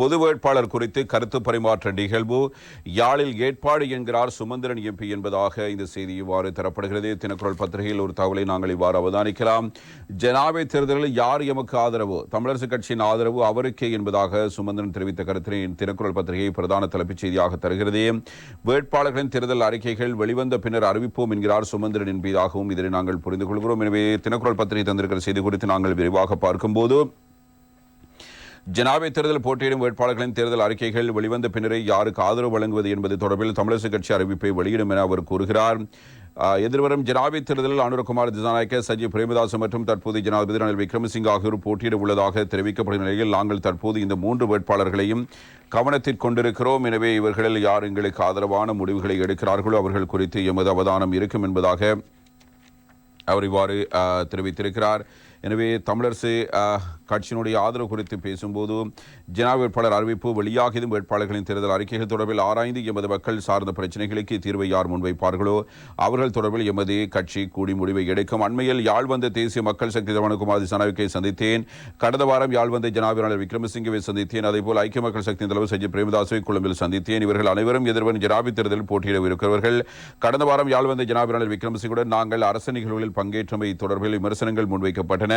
பொது வேட்பாளர் குறித்து கருத்து பரிமாற்ற நிகழ்வு. யாழில் ஏற்பாடு என்கிறார் சுமந்திரன் எம்பி என்பதாக இந்த செய்தி இவ்வாறு தரப்படுகிறது. தினக்குரல் பத்திரிகையில் ஒரு தகவலை நாங்கள் இவ்வாறு அவதானிக்கலாம். ஜனாவை தேர்தலில் யார் எமக்கு ஆதரவு? தமிழரசு கட்சியின் ஆதரவு அவருக்கே என்பதாக சுமந்திரன் தெரிவித்த கருத்தினை தினக்குரல் பத்திரிகை பிரதான தலைப்புச் செய்தியாக தருகிறது. வேட்பாளர்களின் தேர்தல் அறிக்கைகள் வெளிவந்த பின்னர் அறிவிப்போம் என்கிறார் சுமந்திரன் என்பதாகவும் இதனை நாங்கள் புரிந்து கொள்கிறோம். எனவே தினக்குரல் பத்திரிகை தந்திருக்கிற செய்தி குறித்து நாங்கள் விரிவாக பார்க்கும்போது ஜனாவை தேர்தல் போட்டியிடும் வேட்பாளர்களின் தேர்தல் அறிக்கைகள் வெளிவந்த பின்னரே யாருக்கு ஆதரவு வழங்குவது என்பது தொடர்பில் தமிழரசு கட்சி அறிவிப்பை வெளியிடும் என அவர் கூறுகிறார். எதிர்வரும் ஜனாவை தேர்தலில் அனுரகுமார் திசாநாயக்க சஜித் பிரேமதாசு மற்றும் தற்போது ஜனாதிபதி ரணில் விக்ரமசிங் ஆகியோர் போட்டியிட உள்ளதாக தெரிவிக்கப்படும் நிலையில் நாங்கள் தற்போது இந்த மூன்று வேட்பாளர்களையும் கவனத்தில் கொண்டிருக்கிறோம். எனவே இவர்களில் யார் எங்களுக்கு ஆதரவான முடிவுகளை எடுக்கிறார்களோ அவர்கள் குறித்து எமது அவதானம் இருக்கும் என்பதாக அவர் இவ்வாறு தெரிவித்திருக்கிறார். எனவே தமிழரசு கட்சியினுடைய ஆதரவு குறித்து பேசும்போது ஜனா வேட்பாளர் அறிவிப்பு வெளியாகியதும் வேட்பாளர்களின் தேர்தல் அறிக்கைகள் தொடர்பில் ஆராய்ந்து எமது மக்கள் சார்ந்த பிரச்சனைகளுக்கு தீர்வை யார் முன்வைப்பார்களோ அவர்கள் தொடர்பில் எமது கட்சி கூடி முடிவை எடுக்கும். அண்மையில் யாழ் வந்த தேசிய மக்கள் சக்தி தவணகுமார் திசானாவிக்கை சந்தித்தேன். கடந்த வாரம் யாழ் வந்த ஜனாபிராளர் விக்ரமசிங்கவை சந்தித்தேன். அதேபோல் ஐக்கிய மக்கள் சக்தி தலைவர் சஜி பிரேமதாசவை கொழும்பில் சந்தித்தேன். இவர்கள் அனைவரும் எதிர்வரும் ஜனாபி தேர்தலில் போட்டியிட இருக்கிறவர்கள் கடந்த வாரம் யாழ் வந்த ஜனாபிராளர் விக்ரமசிங்குடன் நாங்கள் அரசு நிகழ்வுகளில் பங்கேற்றமை தொடர்பில் விமர்சனங்கள் முன்வைக்கப்பட்டன.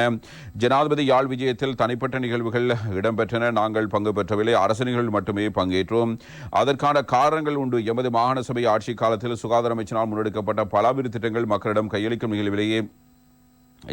ஜனாதிபதி யாழ் விஜயத்தில் தனிப்பட்ட நிகழ்வுகள் இடம்பெற்றன. நாங்கள் பங்கு பெற்றவில்லை. அரசு நிகழ்வு மட்டுமே பங்கேற்றோம். அதற்கான காரணங்கள் உண்டு. எமது மாகாண சபை ஆட்சி காலத்தில் சுகாதார அமைச்சினால் முன்னெடுக்கப்பட்ட பல திட்டங்கள் மக்களிடம் கையளிக்கும் நிகழ்விலேயே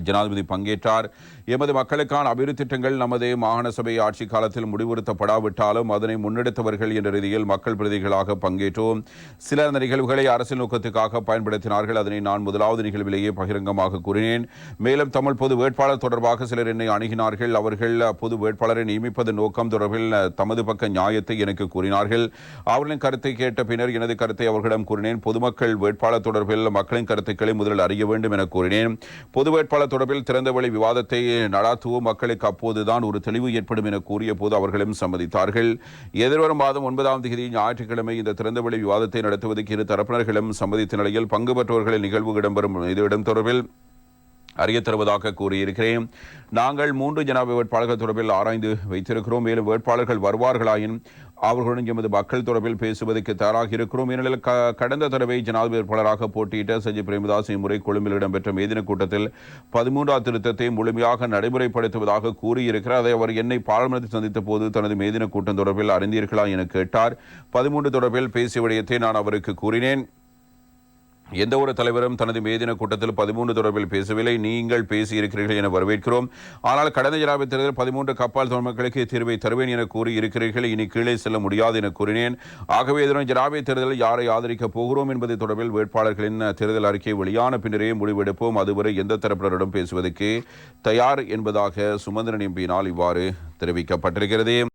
ஜனாதிபதி பங்கேற்றார். எமது மக்களுக்கான அபிவிருத்தி திட்டங்கள் நமது மாகாண சபை ஆட்சி காலத்தில் முடிவுறுத்தப்படாவிட்டாலும் அதனை முன்னெடுத்தவர்கள் என்ற ரீதியில் மக்கள் பிரதிகளாக பங்கேற்றோம். சில அந்த நிகழ்வுகளை அரசியல் நோக்கத்துக்காக பயன்படுத்தினார்கள். அதனை நான் முதலாவது நிகழ்விலேயே பகிரங்கமாக கூறினேன். மேலும் தமிழ் பொது வேட்பாளர் தொடர்பாக சிலர் என்னை அணுகினார்கள். அவர்கள் பொது வேட்பாளரை நியமிப்பதன் நோக்கம் தொடர்பில் தமது பக்க நியாயத்தை எனக்கு கூறினார்கள். அவர்களின் கருத்தை கேட்ட பின்னர் எனது கருத்தை அவர்களிடம் கூறினேன். பொதுமக்கள் வேட்பாளர் தொடர்பில் மக்களின் கருத்துக்களை முதலில் அறிய வேண்டும் என கூறினேன். பொது வேட்பாளர் தொடர்பில் திறந்தவெளி விவாதத்தை நடாத்துவோம். மக்களுக்கு அப்போதுதான் ஒரு தெளிவு ஏற்படும் என கூறிய போது அவர்களும் சம்மதித்தார்கள். எதிர்வரும் மாதம் ஒன்பதாம் தேதி ஞாயிற்றுக்கிழமை இந்த திறந்தவெளி விவாதத்தை நடத்துவதற்கு இரு தரப்பினர்களும் சம்மதித்த நிலையில் பங்கு பெற்றவர்களின் நிகழ்வு இடம்பெறும் இது இடம் தொடர்பில் அறிய தருவதாக கூறியிருக்கிறேன். நாங்கள் மூன்று ஜனாபதி வேட்பாளர்கள் தொடர்பில் ஆராய்ந்து வைத்திருக்கிறோம். மேலும் வேட்பாளர்கள் வருவார்களாயின் அவர்களுடன் எமது மக்கள் தொடர்பில் பேசுவதற்கு தயாராக இருக்கிறோம். ஏனெனில் க- கடந்த தடவை ஜனாதிபதி வேட்பாளராக போட்டியிட்ட சஜி பிரேமதாஸ் இம்முறை கொழும்பில் இடம்பெற்ற மேதின கூட்டத்தில் பதிமூன்றாம் திருத்தத்தை முழுமையாக நடைமுறைப்படுத்துவதாக கூறியிருக்கிறார். அதை அவர் என்னை பாராளுமன்றத்தில் சந்தித்த போது தனது மேதின கூட்டம் தொடர்பில் அறிந்தீர்களா என கேட்டார். பதிமூன்று தொடர்பில் பேசிய விடயத்தை நான் அவருக்கு கூறினேன். எந்த ஒரு தலைவரும் தனது மேதின கூட்டத்தில் பதிமூன்று தொடர்பில் பேசவில்லை. நீங்கள் பேசியிருக்கிறீர்கள் என வரவேற்கிறோம். ஆனால் கடந்த ஜனாபதி தேர்தல் பதிமூன்று கப்பால் மக்களுக்கு தீர்வை தருவேன் என கூறி இருக்கிறீர்கள் இனி கீழே செல்ல முடியாது என கூறினேன். ஆகவே இதனால் ஜனாபதி தேர்தலில் யாரை ஆதரிக்கப் போகிறோம் என்பது தொடர்பில் வேட்பாளர்களின் தேர்தல் அறிக்கை வெளியான பின்னரே முடிவெடுப்போம் அதுவரை எந்த தரப்பினரிடம் பேசுவதற்கு தயார் என்பதாக சுமந்திரன் எம்பியினால் இவ்வாறு தெரிவிக்கப்பட்டிருக்கிறது.